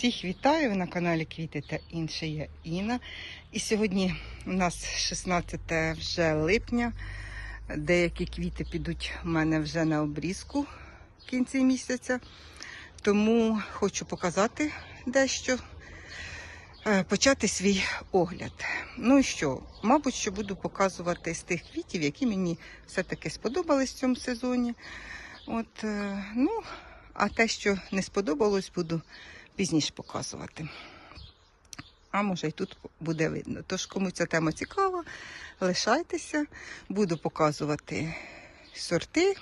Всіх вітаю на каналі Квіти та інше. Я Інна. І сьогодні у нас 16 вже липня. Деякі квіти підуть у мене вже на обрізку в кінці місяця. Тому хочу показати дещо, е, почати свій огляд. Ну і що, мабуть, що буду показувати з тих квітів, які мені все-таки сподобались в цьому сезоні. От, е, ну, а те, що не сподобалось, буду пізніше показувати. А може і тут буде видно. Тож, кому ця тема цікава, лишайтеся, буду показувати сорти,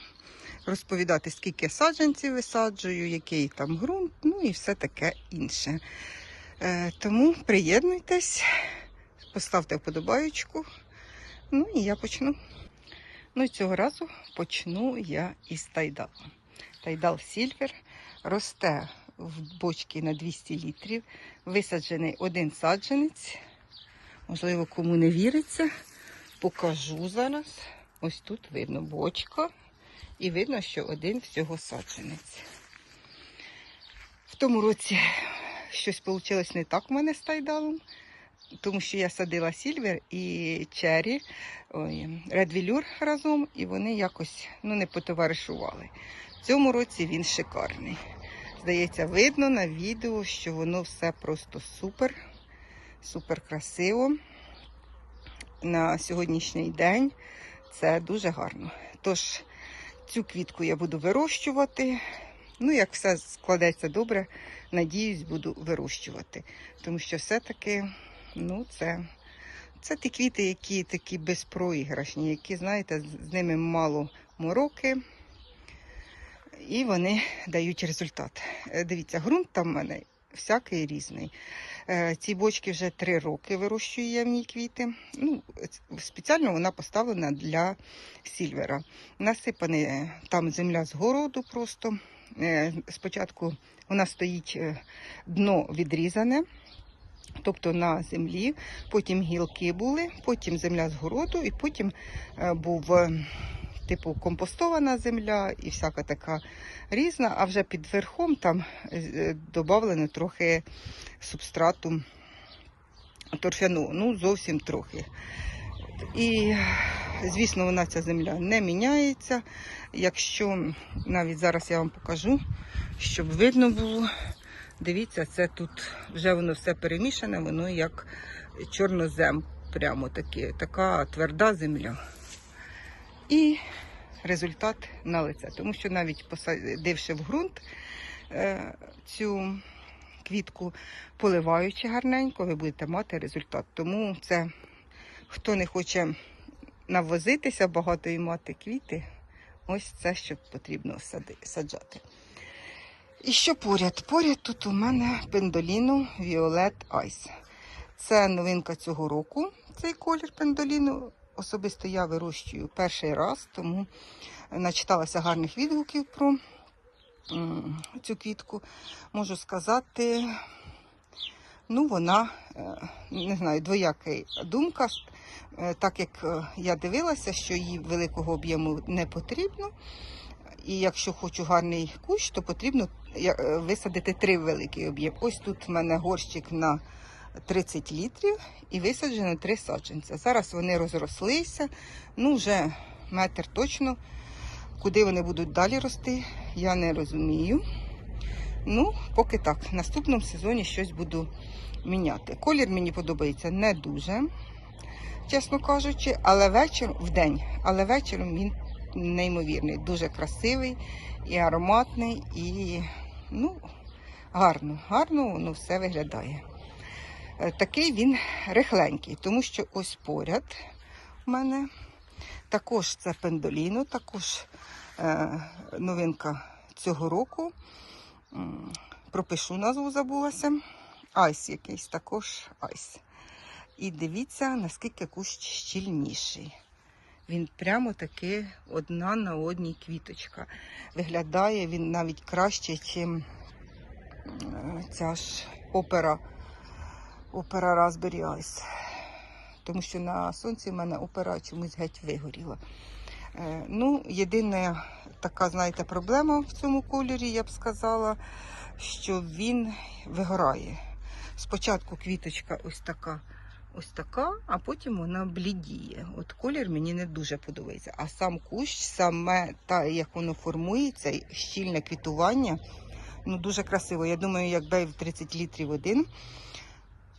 розповідати, скільки саджанців висаджую, який там ґрунт, ну і все таке інше. Е, тому приєднуйтесь, поставте вподобаючку. Ну і я почну. Ну і цього разу почну я із тайдала. Тайдал Сільвер росте в бочці на 200 літрів. Висаджений один саджанець. Можливо, кому не віриться. Покажу зараз. Ось тут видно бочка. І видно, що один всього саджанець. В тому році щось вийшло не так в мене з тайдалом. Тому що я садила сільвер і чері, редвілюр разом, і вони якось ну, не потоваришували. В цьому році він шикарний. Здається, видно на відео, що воно все просто супер, супер красиво. На сьогоднішній день це дуже гарно. Тож, цю квітку я буду вирощувати. Ну, як все складеться добре, надіюсь, буду вирощувати. Тому що все-таки, ну, це, це ті квіти, які такі безпроіграшні, які, знаєте, з ними мало мороки і вони дають результат. Е, Дивіться, ґрунт там в мене всякий різний. Е, Ці бочки вже три роки вирощую я в ній квіти. Ну, спеціально вона поставлена для сільвера. Насипана е, там земля з городу просто. Спочатку вона стоїть дно відрізане. Тобто на землі, потім гілки були, потім земля з городу, і потім був типу компостована земля і всяка така різна, а вже під верхом там додано трохи субстрату торфяну, ну зовсім трохи. І, звісно, вона ця земля не міняється. Якщо навіть зараз я вам покажу, щоб видно було, дивіться, це тут вже воно все перемішане, воно як чорнозем, прямо таке, така тверда земля. І результат на лице. Тому що навіть посадивши в ґрунт е, цю квітку, поливаючи гарненько, ви будете мати результат. Тому це хто не хоче навозитися багато і мати квіти, ось це що потрібно саджати. І що поряд? Поряд тут у мене пендоліну Violet Ice. Це новинка цього року, цей колір пендоліну. Особисто я вирощую перший раз, тому начиталася гарних відгуків про цю квітку. Можу сказати, ну, вона, не знаю, двояка думка, Е, так як я дивилася, що їй великого об'єму не потрібно. І якщо хочу гарний кущ, то потрібно висадити три великі об'єм. Ось тут в мене горщик на 30 літрів і висаджено три саджанця. Зараз вони розрослися, ну вже метр точно. Куди вони будуть далі рости, я не розумію. Ну, поки так. В наступному сезоні щось буду міняти. Колір мені подобається не дуже, чесно кажучи, але вечір в день, але вечором він неймовірний, дуже красивий і ароматний, і ну, гарно, гарно воно все виглядає. Е, такий він рихленький, тому що ось поряд у мене також це пендоліно, також е, новинка цього року. Пропишу назву забулася. Айс якийсь також айс. І дивіться, наскільки кущ щільніший. Він прямо таки одна на одній квіточка. Виглядає він навіть краще, ніж ця ж опера опера Raspberry Тому що на сонці в мене опера чомусь геть вигоріла. Е, Ну, єдина така, знаєте, проблема в цьому кольорі, я б сказала, що він вигорає. Спочатку квіточка ось така, ось така, а потім вона блідіє. От колір мені не дуже подобається. А сам кущ, саме та, як воно формується, щільне квітування, ну дуже красиво. Я думаю, якби в 30 літрів один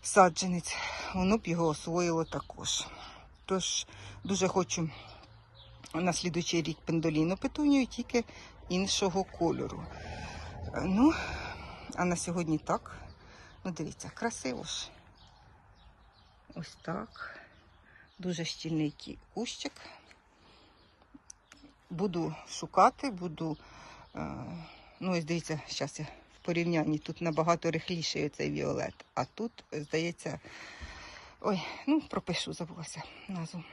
саджанець, воно б його освоїло також. Тож дуже хочу на слідуючий рік пендоліну петунію, тільки іншого кольору. Е, Ну, а на сьогодні так. Ну, дивіться, красиво ж. Ось так. Дуже щільний кущик. Буду шукати, буду. Е, ну, ось дивіться, зараз я порівнянні. Тут набагато рихліший оцей віолет. А тут, здається, ой, ну, пропишу, забулася назву.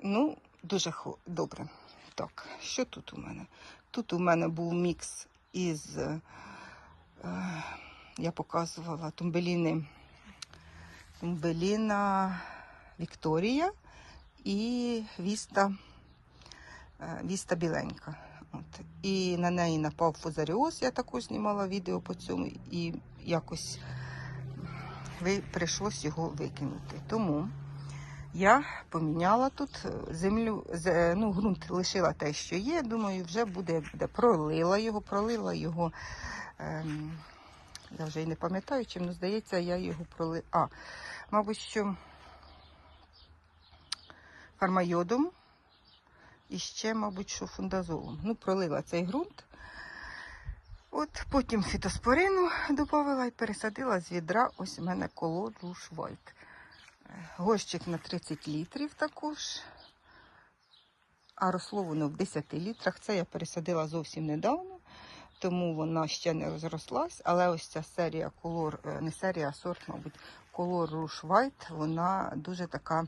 Ну, дуже хо- добре. Так, що тут у мене? Тут у мене був мікс із, е, я показувала тумбеліни, тумбеліна Вікторія і Віста, е, Віста біленька. От. І на неї напав фузаріоз, я також знімала відео по цьому, і якось ви, прийшлось його викинути. Тому я поміняла тут землю, е, ну, ґрунт лишила те, що є. Думаю, вже буде, буде. Пролила його, пролила його. Ем, я вже і не пам'ятаю, чим, ну, здається, я його пролила. А, мабуть, що фармайодом і ще, мабуть, що фундазолом. Ну, пролила цей ґрунт. От потім фітоспорину додавала і пересадила з відра. Ось у мене коло Руш Вайт. Горщик на 30 літрів також. А росло воно в 10 літрах. Це я пересадила зовсім недавно, тому вона ще не розрослась. Але ось ця серія колор, е, не серія, а сорт, мабуть, колор Руш White, вона дуже така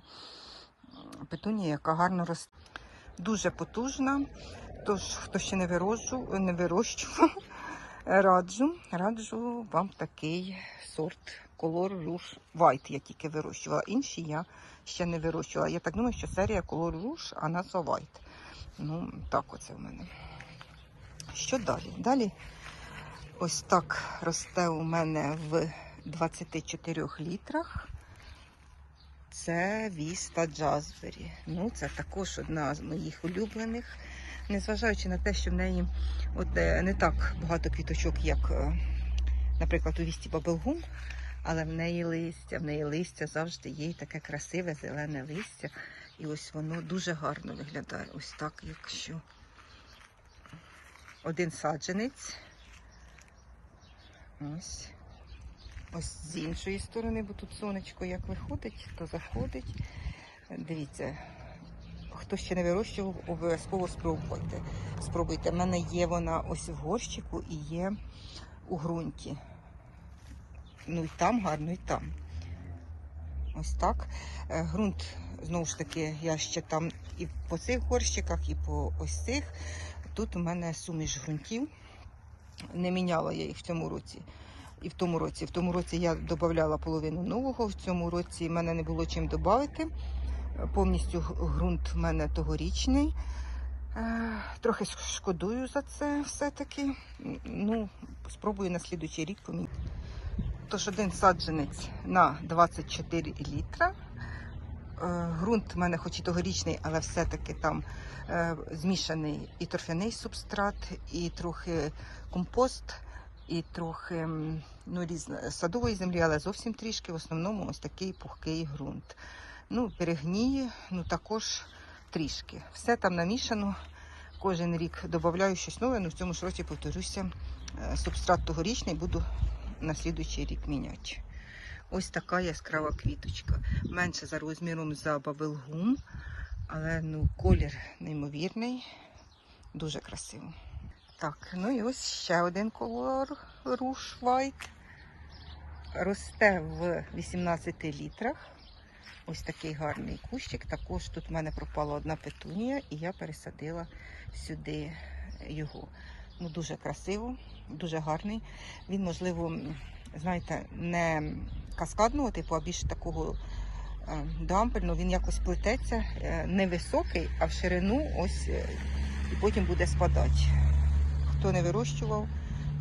петунія, яка гарно росте. Дуже потужна. Тож, хто ще не вирощу, не вирощував, раджу, раджу вам такий сорт Color Rouge White я тільки вирощувала. Інші я ще не вирощувала. Я так думаю, що серія Color Rouge, а назва White. Ну, так оце в мене. Що далі? Далі ось так росте у мене в 24 літрах. Це Віста Джазбері. Ну, це також одна з моїх улюблених. Незважаючи на те, що в неї от, е, не так багато квіточок, як, е, наприклад, у Вісті Бабелгум, але в неї листя, в неї листя завжди є таке красиве зелене листя. І ось воно дуже гарно виглядає. Ось так, якщо один саджанець. Ось. Ось з іншої сторони, бо тут сонечко як виходить, то заходить. Дивіться, хто ще не вирощував, обов'язково спробуйте. Спробуйте. У мене є вона ось в горщику і є у ґрунті. Ну і там гарно, і там. Ось так. Е, Ґрунт, знову ж таки, я ще там і по цих горщиках, і по ось цих. Тут у мене суміш ґрунтів. Не міняла я їх в цьому році. І в тому році. В тому році я додавала половину нового. В цьому році мене не було чим додати. Повністю ґрунт в мене тогорічний. Е, Трохи шкодую за це все-таки. Ну, спробую на слідуючий рік поміняти. Тож один саджанець на 24 літра. Е, Ґрунт в мене хоч і тогорічний, але все-таки там е, змішаний і торфяний субстрат, і трохи компост, і трохи ну, різна, садової землі, але зовсім трішки. В основному ось такий пухкий ґрунт. Ну, перегніє, ну також трішки. Все там намішано. Кожен рік додаю щось нове, ну в цьому ж році повторюся. е, Субстрат тогорічний буду на слідуючий рік міняти. Ось така яскрава квіточка. Менше за розміром за бабелгум, але ну, колір неймовірний, дуже красиво. Так, ну і ось ще один колор руш White. Росте в 18 літрах. Ось такий гарний кущик. Також тут в мене пропала одна петунія, і я пересадила сюди його. Ну, дуже красиво, дуже гарний. Він, можливо, знаєте, не каскадного типу, а більш такого е, дампель, ну він якось плететься, е, невисокий, а в ширину ось е, і потім буде спадати. Хто не вирощував,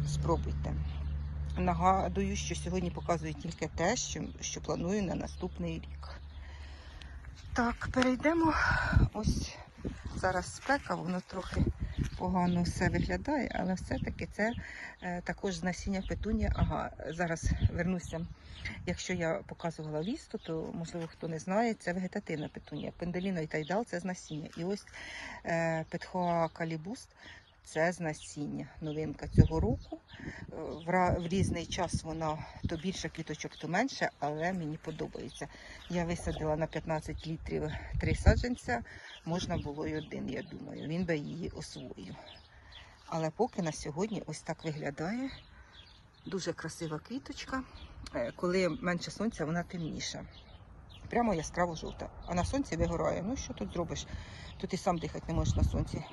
спробуйте. Нагадую, що сьогодні показую тільки те, що, що планую на наступний рік. Так, перейдемо. Ось зараз спека, воно трохи погано все виглядає, але все-таки це е, також з насіння петунія. Ага, зараз вернуся. Якщо я показувала лісту, то можливо хто не знає, це вегетативна петунія. Пенделіно і тайдал це з насіння. І ось е, Петхоа калібуст це з насіння. Новинка цього року. Е, В, різний час вона то більше квіточок, то менше, але мені подобається. Я висадила на 15 літрів три саджанця, можна було й один, я думаю. Він би її освоїв. Але поки на сьогодні ось так виглядає. Дуже красива квіточка. Е, Коли менше сонця, вона темніша. Прямо яскраво жовта. А на сонці вигорає. Ну що тут зробиш? Тут і сам дихати не можеш на сонці.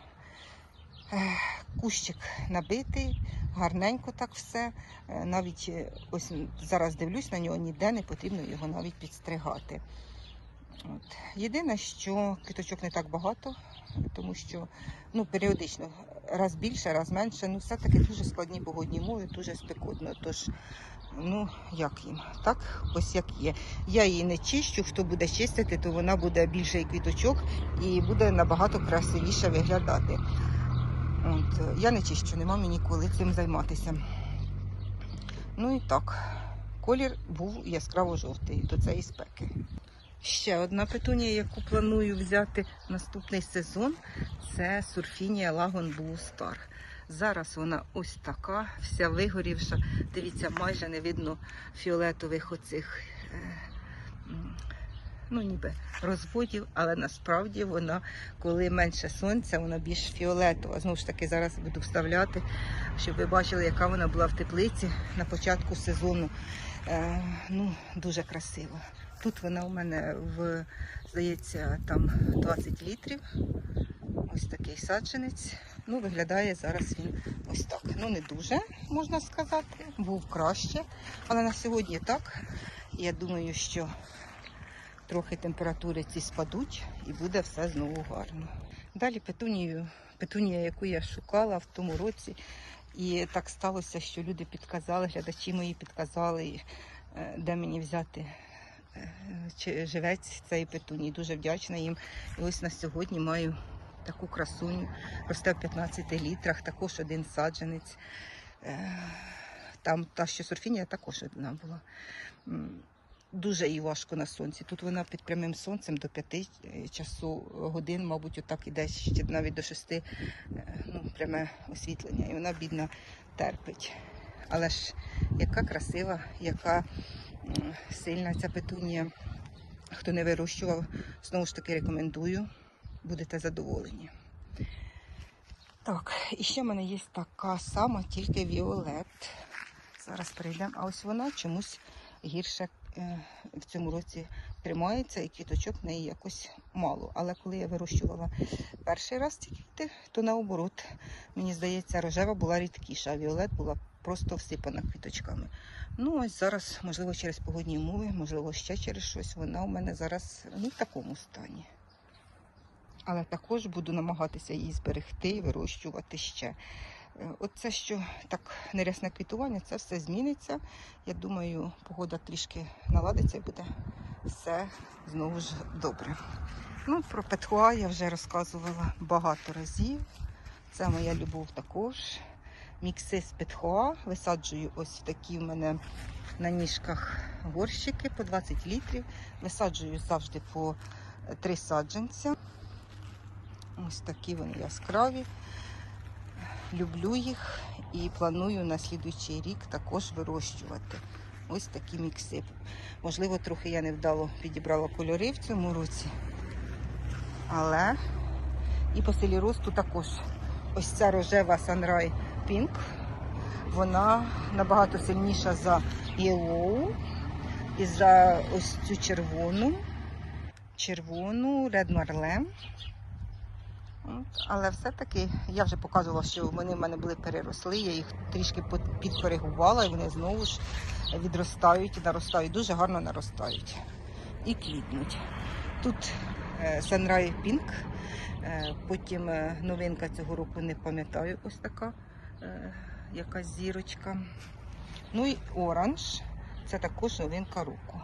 Кущик набитий, гарненько так все. Е, Навіть е, ось зараз дивлюсь на нього, ніде не потрібно його навіть підстригати. От. Єдине, що квіточок не так багато, тому що ну, періодично раз більше, раз менше. Ну, все-таки дуже складні погодні умови, дуже спекотно. Тож, ну, як їм? Так, ось як є. Я її не чищу, хто буде чистити, то вона буде більше і квіточок і буде набагато красивіше виглядати. От, е, я не чищу, нема мені коли цим займатися. Ну і так, колір був яскраво жовтий до цієї спеки. Ще одна петунія, яку планую взяти наступний сезон, це сурфінія Лагон Blue Star. Зараз вона ось така, вся вигорівша. Дивіться, майже не видно фіолетових оцих, е, ну ніби розводів, але насправді вона, коли менше сонця, вона більш фіолетова. Знову ж таки, зараз буду вставляти, щоб ви бачили, яка вона була в теплиці на початку сезону. Е, ну, дуже красива. Тут вона у мене в, здається, там 20 літрів. Ось такий саджанець. Ну, виглядає зараз він ось так. Ну, не дуже, можна сказати. Був краще. Але на сьогодні так. Я думаю, що трохи температури ці спадуть і буде все знову гарно. Далі петунію, петунія, яку я шукала в тому році. І так сталося, що люди підказали, глядачі мої підказали, е, де мені взяти е, живець цієї петунії. Дуже вдячна їм. І ось на сьогодні маю таку красуню. Росте в 15 літрах, також один саджанець. Е, Там та, що сурфінія, також одна була. Дуже їй важко на сонці. Тут вона під прямим сонцем до 5 часу годин, мабуть, отак іде ще навіть до 6 ну, пряме освітлення. І вона бідна терпить. Але ж яка красива, яка сильна ця петунія. Хто не вирощував, знову ж таки рекомендую. Будете задоволені. Так, і ще в мене є така сама, тільки Віолет. Зараз перейдемо. А ось вона чомусь гірше е, в цьому році тримається, і квіточок в неї якось мало. Але коли я вирощувала перший раз ці квіти, то наоборот, мені здається, рожева була рідкіша, а Віолет була просто всипана квіточками. Ну, ось зараз, можливо, через погодні умови, можливо, ще через щось, вона у мене зараз ну, в такому стані. Але також буду намагатися її зберегти і вирощувати ще. Оце, що так нерясне квітування, це все зміниться. Я думаю, погода трішки наладиться і буде все знову ж добре. Ну, про Петхуа я вже розказувала багато разів. Це моя любов також. Мікси з Петхуа. Висаджую ось такі в мене на ніжках горщики по 20 літрів. Висаджую завжди по три саджанця. Ось такі вони яскраві. Люблю їх і планую на слідуючий рік також вирощувати. Ось такі мікси. Можливо, трохи я невдало підібрала кольори в цьому році. Але і по селі росту також ось ця рожева Sunrise Pink. Вона набагато сильніша за Yellow і за ось цю червону. Червону Red Marlem. Але все-таки я вже показувала, що вони в мене були переросли, я їх трішки підкоригувала і вони знову ж відростають наростають. Дуже гарно наростають. і квітнуть. Тут е, Sunrise Pink, е, потім е, новинка цього року не пам'ятаю, ось така якась зірочка. Ну і оранж, це також новинка року.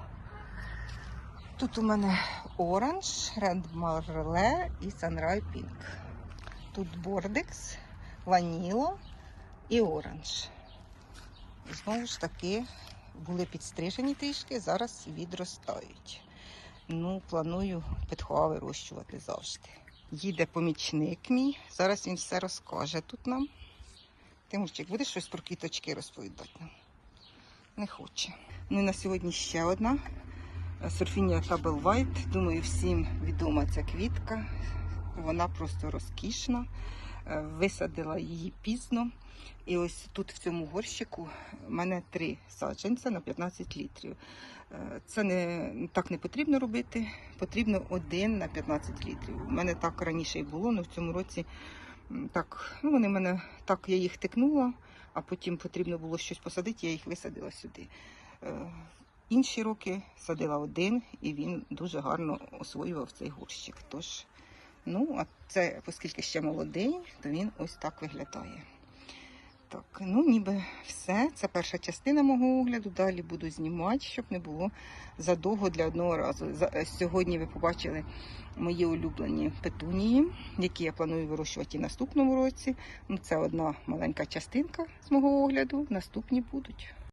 Тут у мене оранж, Red Marle і Sunrise Pink. Тут бордекс, ваніло і оранж. Знову ж таки, були підстрижені трішки, зараз відростають. Ну, планую петхоа вирощувати завжди. Їде помічник мій, зараз він все розкаже тут нам. Тимурчик, будеш щось про квіточки розповідати нам? Не хоче. Ну і на сьогодні ще одна. Сурфінія Табл White. Думаю, всім відома ця квітка. Вона просто розкішна. Е, Висадила її пізно. І ось тут в цьому горщику в мене три саджанця на 15 літрів. Е, Це не так не потрібно робити. Потрібно один на 15 літрів. У мене так раніше і було, але в цьому році так, ну вони мене так, я їх тикнула, а потім потрібно було щось посадити, я їх висадила сюди. Інші роки садила один, і він дуже гарно освоював цей горщик. Тож, ну, а це, оскільки ще молодий, то він ось так виглядає. Так, ну ніби все. Це перша частина мого огляду. Далі буду знімати, щоб не було задовго для одного разу. Е, Сьогодні ви побачили мої улюблені петунії, які я планую вирощувати і наступному році. Ну, це одна маленька частинка з мого огляду. Наступні будуть.